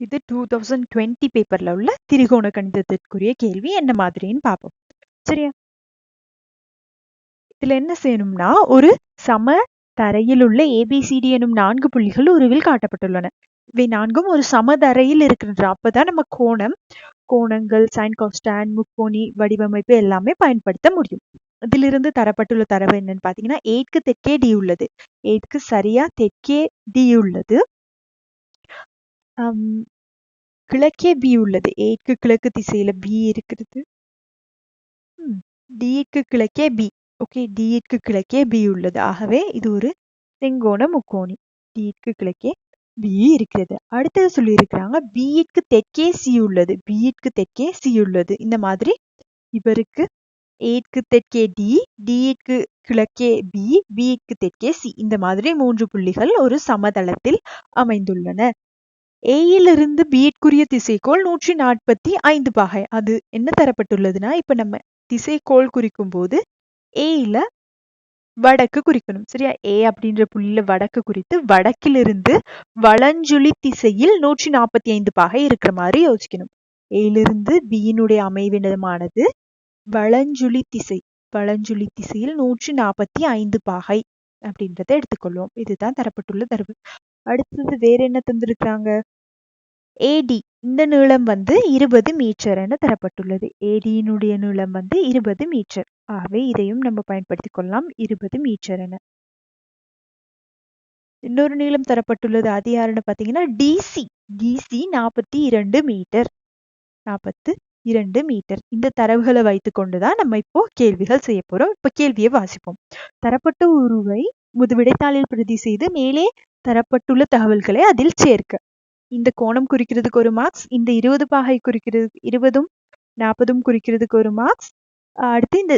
இது two thousand twenty பேப்பர்ல உள்ள திரிகோண கணிதத்திற்குரிய கேள்வி. என்ன மாதிரின்னு பார்ப்போம். சரியா? இதுல என்ன செய்யணும்னா ஒரு சம தரையில் உள்ள ஏபிசிடி எனும் நான்கு புள்ளிகள் உருவில் காட்டப்பட்டுள்ளன. இவை நான்கும் ஒரு சமதரையில் இருக்கின்ற அப்பதான் நம்ம கோணம் கோணங்கள் சைன் காஸ்டான் முக்கோணி வடிவமைப்பு எல்லாமே பயன்படுத்த முடியும். இதிலிருந்து தரப்பட்டுள்ள தரவு என்னன்னு பாத்தீங்கன்னா எயிட்க்கு தெற்கே டி உள்ளது. எயிட்க்கு சரியா தெற்கே டி உள்ளது. கிழக்கே பி உள்ளது. ஏக்கு கிழக்கு திசையில பி இருக்கிறது. டிக்கு கிழக்கே பி ஓகே டிக்கு கிழக்கே பி உள்ளது. ஆகவே இது ஒரு செங்கோண முக்கோணி. டிக்கு கிழக்கே பி இருக்கிறது. அடுத்தது சொல்லியிருக்கிறாங்க பிஇட்க்கு தெற்கே சி உள்ளது. பிஇட்க்கு தெற்கே சி உள்ளது. இந்த மாதிரி இவருக்கு ஏட்க்கு தெற்கே டி டிக்கு கிழக்கே பி பிக்கு தெற்கே சி இந்த மாதிரி மூன்று புள்ளிகள் ஒரு சமதளத்தில் அமைந்துள்ளன. ஏயிலிருந்து பிஎட்குரிய திசைக்கோள் நூற்றி நாற்பத்தி ஐந்து பாகை. அது என்ன தரப்பட்டுள்ளதுன்னா இப்ப நம்ம திசைக்கோள் குறிக்கும் போது ஏயில வடக்கு குறிக்கணும். சரியா? ஏ அப்படின்ற புள்ளியில வடக்கு குறித்து வடக்கிலிருந்து வளஞ்சுழி திசையில் நூற்றி நாற்பத்தி ஐந்து பாகை இருக்கிற மாதிரி யோசிக்கணும். ஏயிலிருந்து பியினுடைய அமைவிடமானது வளஞ்சுழி திசை. வளஞ்சுழி திசையில் நூற்றி நாற்பத்தி ஐந்து பாகை அப்படின்றத எடுத்துக்கொள்வோம். இதுதான் தரப்பட்டுள்ள தரவு. அடுத்தது வேற என்ன தந்திருக்கிறாங்க? ஏடி இந்த நீளம் வந்து இருபது மீட்டர் என தரப்பட்டுள்ளது. ஏடியினுடைய நீளம் வந்து இருபது மீட்டர். ஆகவே இதையும் நம்ம பயன்படுத்திக் கொள்ளலாம். இருபது மீட்டர் என. இன்னொரு நீளம் தரப்பட்டுள்ளது. அது யாருன்னு டிசி டிசி நாற்பத்தி இரண்டு மீட்டர். நாற்பத்து இரண்டு மீட்டர். இந்த தரவுகளை வைத்து கொண்டுதான் நம்ம இப்போ கேள்விகள் செய்ய போறோம். இப்ப கேள்வியை வாசிப்போம். தரப்பட்ட உருவை முதுவிடைத்தாளில் பிரதி செய்து மேலே தரப்பட்டுள்ள தகவல்களை அதில் சேர்க்க. இந்த கோணம் குறிக்கிறதுக்கு ஒரு மார்க்ஸ் இந்த இருபது பாகை குறிக்கிறது இருபதும் நாற்பதும் குறிக்கிறதுக்கு ஒரு மார்க்ஸ் அடுத்து இந்த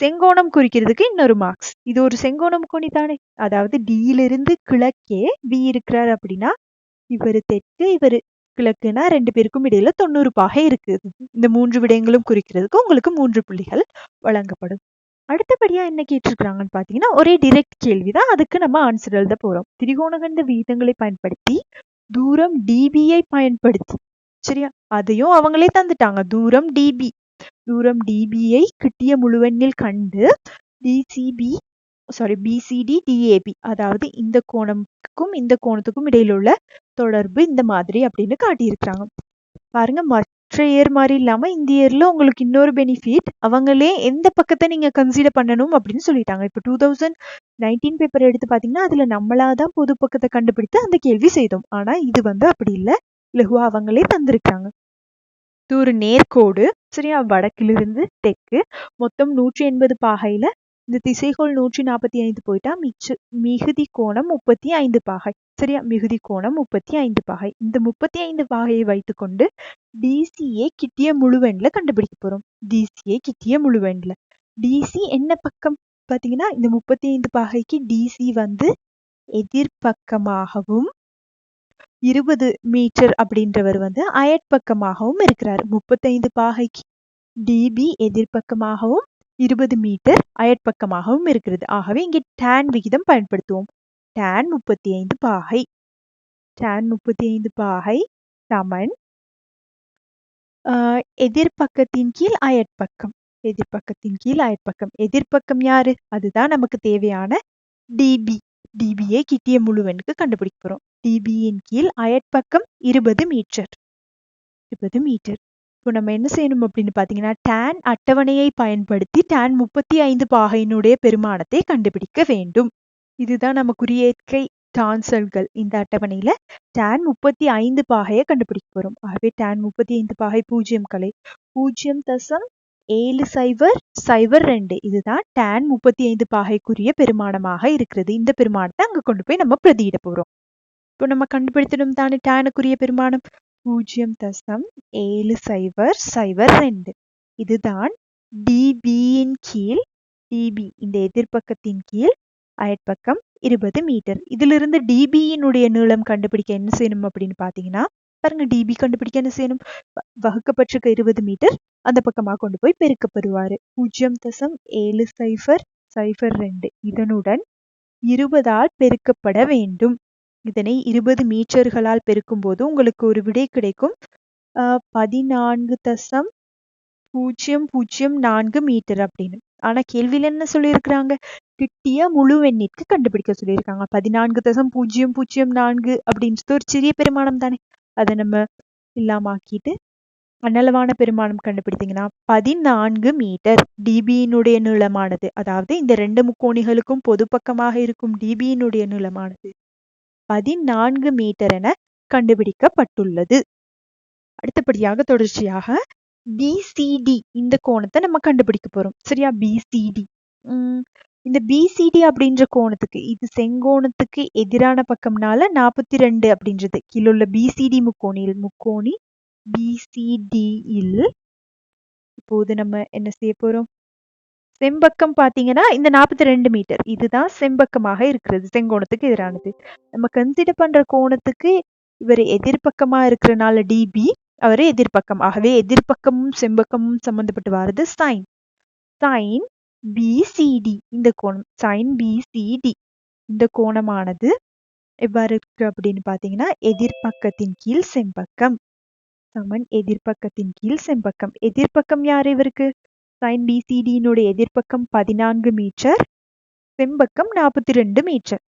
செங்கோணம் குறிக்கிறதுக்கு இன்னொரு மார்க்ஸ் இது ஒரு செங்கோணம் கோணி தானே. அதாவது டியிலிருந்து கிழக்கே வி இருக்கிறார் அப்படின்னா இவர் தெற்கு இவர் கிழக்குனா ரெண்டு பேருக்கும் இடையில தொண்ணூறு பாகை இருக்குது. இந்த மூன்று விடயங்களும் குறிக்கிறதுக்கு உங்களுக்கு மூன்று புள்ளிகள் வழங்கப்படும். அடுத்தபடியா என்ன கேட்டிருக்கிறாங்கன்னு பாத்தீங்கன்னா ஒரே டிரெக்ட் கேள்விதான். அதுக்கு நம்ம ஆன்சர் எழுத போறோம். திரிகோணகண்ட வீதங்களை பயன்படுத்தி தூரம் டிபியை பயன்படுத்தி. சரியா? அதையும் அவங்களே தந்துட்டாங்க. தூரம் டிபி தூரம் டிபியை கிட்டிய முழுவெண்ணில் கண்டு டிசிபி சாரி பிசிடி டிஏபி அதாவது இந்த கோணத்துக்கும் இந்த கோணத்துக்கும் இடையில உள்ள தொடர்பு இந்த மாதிரி அப்படின்னு காட்டியிருக்கிறாங்க. பாருங்க மற்ற இயர் மாதிரி இல்லாமல் இந்த இயரில் உங்களுக்கு இன்னொரு பெனிஃபிட் அவங்களே எந்த பக்கத்தை நீங்க கன்சிடர் பண்ணணும் அப்படின்னு சொல்லிட்டாங்க. இப்போ டூ தௌசண்ட் நைன்டீன் பேப்பர் எடுத்து பாத்தீங்கன்னா அதுல நம்மளாதான் பொது பக்கத்தை கண்டுபிடித்து அந்த கேள்வி செய்தோம். ஆனால் இது வந்து அப்படி இல்லை. லெஹுவா அவங்களே தந்திருக்காங்க இது ஒரு நேர்கோடு. சரியா? வடக்கிலிருந்து தெற்கு. மொத்தம் நூற்றி எண்பது பாகையில இந்த திசைகோள் நூற்றி நாற்பத்தி ஐந்து போயிட்டா மிச்ச மிகுதி கோணம் முப்பத்தி ஐந்து பாகை. சரியா? மிகுதி கோணம் முப்பத்தி ஐந்து பாகை. இந்த முப்பத்தி ஐந்து பாகையை வைத்துக்கொண்டு டிசிஏ கிட்டிய முழுவெண்ல கண்டுபிடிக்க போறோம். டிசிஏ கிட்டிய முழுவெண்ல. டிசி என்ன பக்கம்? பாத்தீங்கன்னா இந்த முப்பத்தி ஐந்து பாகைக்கு டிசி வந்து எதிர்பக்கமாகவும் இருபது மீட்டர் அப்படின்றவர் வந்து அயற்பக்கமாகவும் இருக்கிறார். முப்பத்தைந்து பாகைக்கு டிபி எதிர்பக்கமாகவும் இருபது மீட்டர் அயற்பக்கமாகவும் இருக்கிறது. ஆகவே இங்கே டேன் விகிதம் பயன்படுத்துவோம். டேன் முப்பத்தி ஐந்து பாகை. டேன் முப்பத்தி ஐந்து பாகை சமன் எதிர்பக்கத்தின் கீழ் அயற்பக்கம். எதிர்பக்கத்தின் கீழ் அயற்பக்கம். எதிர்பக்கம் யாரு? அதுதான் நமக்கு தேவையான டிபி டிபியை கிட்டிய முழுவனுக்கு கண்டுபிடிக்க போறோம். டிபியின் கீழ் அயற்பக்கம் இருபது மீட்டர். இருபது மீட்டர். இப்போ நம்ம என்ன செய்யணும் அப்படின்னு பார்த்தீங்கன்னா டேன் அட்டவணையை பயன்படுத்தி டேன் முப்பத்தி ஐந்து பாகையினுடைய பெருமானத்தை கண்டுபிடிக்க வேண்டும். இதுதான் நமக்குரிய டான்சல்கள் இந்த அட்டவணையில டேன் முப்பத்தி ஐந்து பாகையை கண்டுபிடிக்க போறோம். ஆகவே டேன் முப்பத்தி ஐந்து பாகை பூஜ்ஜியம் கலை. பூஜ்ஜியம் தசம் ஏழு சைவர் சைவர் ரெண்டு. இதுதான் டேன் முப்பத்தி ஐந்து பாகைக்குரிய பெருமானமாக இருக்கிறது. இந்த பெருமானத்தை அங்க கொண்டு போய் நம்ம பிரதியிட போறோம். இப்போ நம்ம கண்டுபிடித்திடும் தானே டேனுக்குரிய பெருமானம்? பூஜ்ஜியம் தசம் ஏழு சைவர் சைவர் ரெண்டு. இதுதான் டிபியின் கீழ் டிபி இந்த எதிர்பக்கத்தின் கீழ் அயற்பக்கம் இருபது மீட்டர். இதிலிருந்து டிபியினுடைய நீளம் கண்டுபிடிக்க என்ன செய்யணும் அப்படின்னு பார்த்தீங்கன்னா பாருங்க டிபி கண்டுபிடிக்க என்ன செய்யணும்? வகுக்கப்பட்டிருக்க இருபது மீட்டர் அந்த பக்கமாக கொண்டு போய் பெருக்கப்படுவாரு. பூஜ்ஜியம் தசம் ஏழு சைஃபர் சைஃபர் ரெண்டு. இதனுடன் இருபதால் பெருக்கப்பட வேண்டும். இதனை இருபது மீட்டர்களால் பெருக்கும் போது உங்களுக்கு ஒரு விடை கிடைக்கும். ஆஹ் பதினான்கு தசம் பூஜ்ஜியம் பூஜ்ஜியம் நான்கு மீட்டர் அப்படின்னு. ஆனா கேள்வியில என்ன சொல்லியிருக்கிறாங்க? கிட்டிய முழு எண்ணிற்கு கண்டுபிடிக்க சொல்லியிருக்காங்க. பதினான்கு தசம் பூஜ்ஜியம் பூஜ்ஜியம் நான்கு அப்படின்றது ஒரு சிறிய பெருமானம் தானே. அதை நம்ம இல்லாம ஆக்கிட்டு அன்னளவான பெருமானம் கண்டுபிடித்தீங்கன்னா பதினான்கு மீட்டர் டிபியினுடைய நீளமானது. அதாவது இந்த ரெண்டு முக்கோணிகளுக்கும் பொது பக்கமாக இருக்கும் டிபியினுடைய நீளமானது. பதினான்கு மீட்டர் என கண்டுபிடிக்கப்பட்டுள்ளது. அடுத்தபடியாக தொடர்ச்சியாக பிசிடி இந்த கோணத்தை நம்ம கண்டுபிடிக்க போறோம். சரியா? பிசிடி உம் இந்த பிசிடி அப்படின்ற கோணத்துக்கு இது செங்கோணத்துக்கு எதிரான பக்கம்னால நாற்பத்தி ரெண்டு அப்படின்றது. கீழே உள்ள பிசிடி முக்கோணியில் முக்கோணி பிசிடியில் இப்போது நம்ம என்ன செய்ய போறோம்? செம்பக்கம் பாத்தீங்கன்னா இந்த நாற்பத்தி ரெண்டு மீட்டர். இதுதான் செம்பக்கமாக இருக்கிறது செங்கோணத்துக்கு எதிரானது. நம்ம கன்சிடர் பண்ற கோணத்துக்கு இவர் எதிர்பக்கமா இருக்கிறனால டிபி அவர் எதிர்பக்கம் ஆகவே எதிர்பக்கமும் செம்பக்கமும் சம்பந்தப்பட்டு வருது சைன் சைன் பிசிடி இந்த கோணம் சைன் பிசிடி இந்த கோணமானது எவ்வாறு இருக்கு அப்படின்னு பாத்தீங்கன்னா எதிர்பக்கத்தின் கீழ் செம்பக்கம். சமன் எதிர்பக்கத்தின் கீழ் செம்பக்கம். எதிர்பக்கம் யார் இவருக்கு? சைன் பிசிடியினுடைய எதிர்பக்கம் பதினான்கு மீட்டர் செம்பக்கம் நாற்பத்தி ரெண்டு மீட்டர்.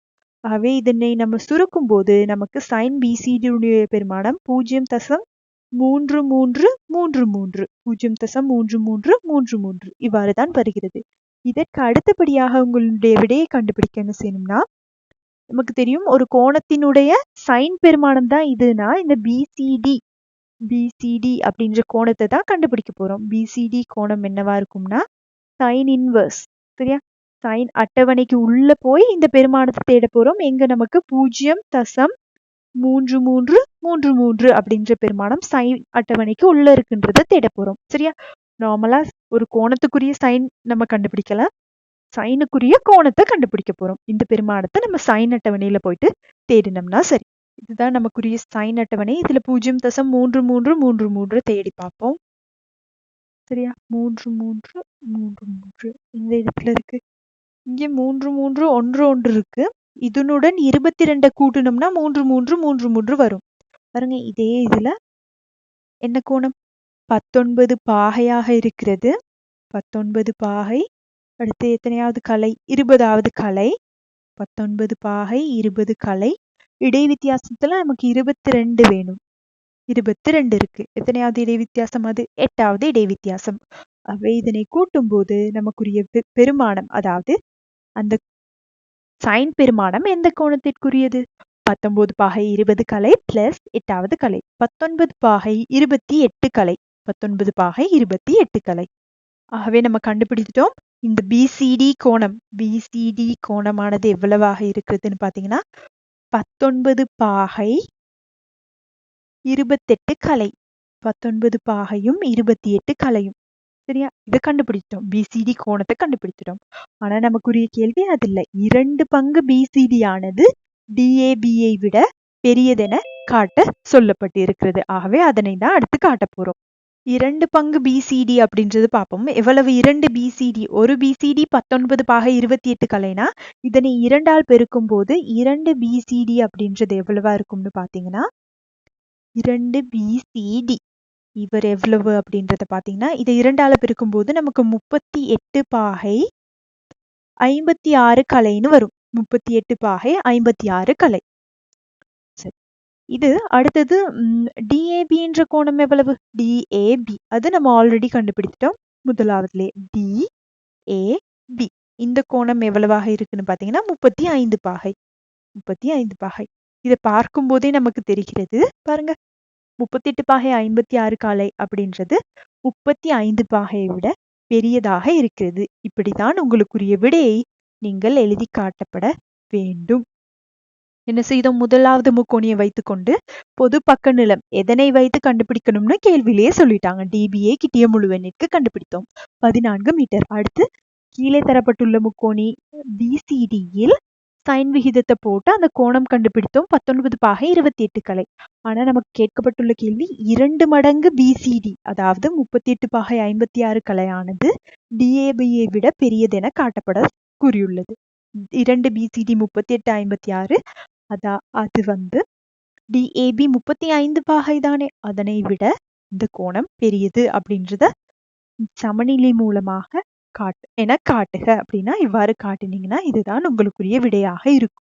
ஆகவே இதனை நம்ம சுருக்கும் போது நமக்கு சைன் பிசிடியுடைய பெருமானம் பூஜ்ஜியம் தசம் மூன்று மூன்று மூன்று மூன்று. பூஜ்ஜியம் தசம் மூன்று மூன்று மூன்று மூன்று. இவ்வாறு தான் வருகிறது. இதற்கு அடுத்தபடியாக உங்களுடைய விடையை கண்டுபிடிக்க என்ன செய்யணும்னா நமக்கு தெரியும் ஒரு கோணத்தினுடைய சைன் பெருமானம் தான் இதுனா இந்த பிசிடி பிசிடி அப்படின்ற கோணத்தை தான் கண்டுபிடிக்க போறோம். பிசிடி கோணம் என்னவா இருக்கும்னா சைன் இன்வர்ஸ் சரியா? சைன் அட்டவணைக்கு உள்ள போய் இந்த பெருமானத்தை தேட போறோம். எங்க நமக்கு பூஜ்ஜியம் தசம் மூன்று மூன்று மூன்று மூன்று அப்படின்ற பெருமானம் சைன் அட்டவணைக்கு உள்ள இருக்குன்றத தேட போறோம். சரியா? நார்மலா ஒரு கோணத்துக்குரிய சைன் நம்ம கண்டுபிடிக்கலாம். சைனுக்குரிய கோணத்தை கண்டுபிடிக்க போறோம். இந்த பெருமானத்தை நம்ம சைன் அட்டவணையில போயிட்டு தேடினோம்னா சரி. இதுதான் நமக்குரிய சைன் அட்டவணை. இதுல பூஜ்ஜியம் தசம் மூன்று மூன்று மூன்று மூன்று தேடி பார்ப்போம். சரியா? மூன்று மூன்று மூன்று மூன்று. இந்த இடத்துல இருக்கு. இங்கே மூன்று மூன்று ஒன்று ஒன்று இருக்கு. இதனுடன் இருபத்தி ரெண்டை கூட்டணும்னா மூன்று மூன்று மூன்று மூன்று வரும். பாருங்க இதே இதுல என்ன கோணம்? பத்தொன்பது பாகையாக இருக்கிறது. பத்தொன்பது பாகை அடுத்து எத்தனையாவது கலை? இருபதாவது கலை. பத்தொன்பது பாகை இருபது கலை. இடை வித்தியாசத்துல நமக்கு இருபத்தி ரெண்டு வேணும். இருபத்தி ரெண்டு இருக்கு. எத்தனையாவது இடை வித்தியாசம் அது எட்டாவது இடை வித்தியாசம் அவை இதனை கூட்டும் போது நமக்குரிய பெருமானம் அதாவது அந்த சைன் பெருமானம் எந்த கோணத்திற்குரியது? பத்தொன்பது பாகை இருபது கலை பிளஸ் எட்டாவது கலை. பத்தொன்பது பாகை இருபத்தி எட்டு கலை. பத்தொன்பது பாகை இருபத்தி எட்டு கலை. ஆகவே நம்ம கண்டுபிடிச்சிட்டோம் இந்த பிசிடி கோணம். பிசிடி கோணமானது எவ்வளவாக இருக்கிறதுன்னு பார்த்தீங்கன்னா பத்தொன்பது பாகை இருபத்தெட்டு கலை. பத்தொன்பது பாகையும் இருபத்தி எட்டு கலையும். சரியா? இதை கண்டுபிடிச்சிட்டோம் பிசிடி கோணத்தை கண்டுபிடிச்சிட்டோம் ஆனா நமக்குரிய கேள்வி அது இல்லை இரண்டு பங்கு பிசிடி ஆனது டிஏபியை விட பெரியதென காட்ட சொல்லப்பட்டு இருக்கிறது ஆகவே அதனை தான் அடுத்து காட்ட போறோம். இரண்டு பங்கு பிசிடி அப்படின்றது பார்ப்போம். எவ்வளவு? இரண்டு பிசிடி ஒரு பிசிடி பத்தொன்பது பாகை இருபத்தி எட்டு கலைனா இதனை இரண்டால் பெருக்கும் போது இரண்டு பிசிடி அப்படின்றது எவ்வளவா இருக்கும்னு பார்த்தீங்கன்னா இரண்டு பிசிடி இவர் எவ்வளவு அப்படின்றத பார்த்தீங்கன்னா இதை இரண்டால பெருக்கும் போது நமக்கு முப்பத்தி எட்டு பாகை ஐம்பத்தி ஆறு கலைன்னு வரும். முப்பத்தி எட்டு பாகை ஐம்பத்தி ஆறு கலை. இது அடுத்தது டிஏபின்ற கோணம் எவ்வளவு? டிஏபி அது நம்ம ஆல்ரெடி கண்டுபிடிச்சிட்டோம் முதலாவதுலே டிஏபி இந்த கோணம் எவ்வளவாக இருக்குன்னு பார்த்தீங்கன்னா முப்பத்தி ஐந்து பாகை. முப்பத்தி ஐந்து பாகை. இதை பார்க்கும் போதே நமக்கு தெரிகிறது. பாருங்க. முப்பத்தி எட்டு பாகை ஐம்பத்தி ஆறு காலை அப்படின்றது முப்பத்தி ஐந்து பாகையை விட பெரியதாக இருக்கிறது. இப்படித்தான் உங்களுக்குரிய விடையை நீங்கள் எழுதி காட்டப்பட வேண்டும். என்ன செய்தோம்? முதலாவது முக்கோணியை வைத்துக்கொண்டு பொது பக்க நிலம் எதனை வைத்து கண்டுபிடிக்கணும்னு கேள்வியிலேயே சொல்லிட்டாங்க. டிபிஏ கிட்டிய முழுவெண்ணிற்கு கண்டுபிடித்தோம். பதினான்கு மீட்டர். அடுத்து கீழே தரப்பட்டுள்ள முக்கோணி பிசிடியில் சைன் விகிதத்தை போட்டு அந்த கோணம் கண்டுபிடித்தோம். பத்தொன்பது பாகை இருபத்தி எட்டு கலை. ஆனா நமக்கு கேட்கப்பட்டுள்ள கேள்வி இரண்டு மடங்கு பிசிடி அதாவது முப்பத்தி எட்டு பாகை ஐம்பத்தி ஆறு கலையானது டிஏபியை விட பெரியதென காட்டப்பட கூறியுள்ளது. இரண்டு பிசிடி முப்பத்தி எட்டு ஐம்பத்தி ஆறு அதா அது வந்து டிஏபி முப்பத்தி ஐந்து பாகை தானே. அதனை விட இந்த கோணம் பெரியது அப்படின்றத சமநிலை மூலமாக காட்டு என காட்டுக அப்படின்னா இவ்வாறு காட்டினீங்கன்னா இதுதான் உங்களுக்குரிய விடையாக இருக்கும்.